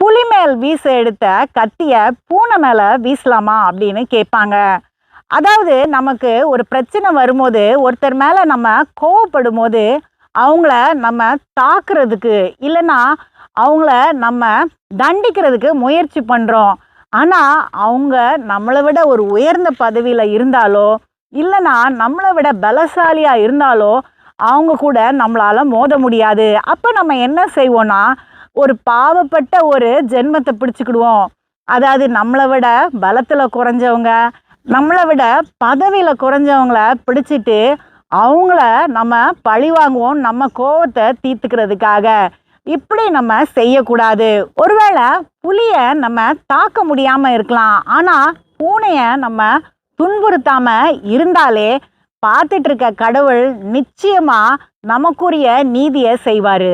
புலி மேல் வீச எடுத்த கத்திய பூனை மேல வீசலாமா அப்படின்னு கேட்பாங்க. அதாவது நமக்கு ஒரு பிரச்சனை வரும்போது ஒருத்தர் மேல நம்ம கோவப்படும் போது அவங்கள நம்ம தாக்குறதுக்கு இல்லைன்னா அவங்கள நம்ம தண்டிக்கிறதுக்கு முயற்சி பண்ணுறோம் ஆனால் அவங்க நம்மளை விட ஒரு உயர்ந்த பதவியில் இருந்தாலோ இல்லைன்னா நம்மளை விட பலசாலியாக இருந்தாலோ அவங்க கூட நம்மளால் மோத முடியாது. அப்போ நம்ம என்ன செய்வோம்னா ஒரு பாவப்பட்ட ஒரு ஜென்மத்தை பிடிச்சிக்கிடுவோம். அதாவது நம்மளை விட பலத்தில் குறைஞ்சவங்க நம்மளை விட பதவியில் குறைஞ்சவங்கள பிடிச்சிட்டு அவங்கள நம்ம பழி வாங்குவோம் நம்ம கோவத்தை தீர்த்துக்கிறதுக்காக. இப்படி நம்ம செய்யக்கூடாது. ஒருவேளை புலியை நம்ம தாக்க முடியாமல் இருக்கலாம். ஆனால் பூனையை நம்ம துன்புறுத்தாமல் இருந்தாலே பார்த்துட்டு இருக்க கடவுள் நிச்சயமாக நமக்குரிய நீதியை செய்வார்.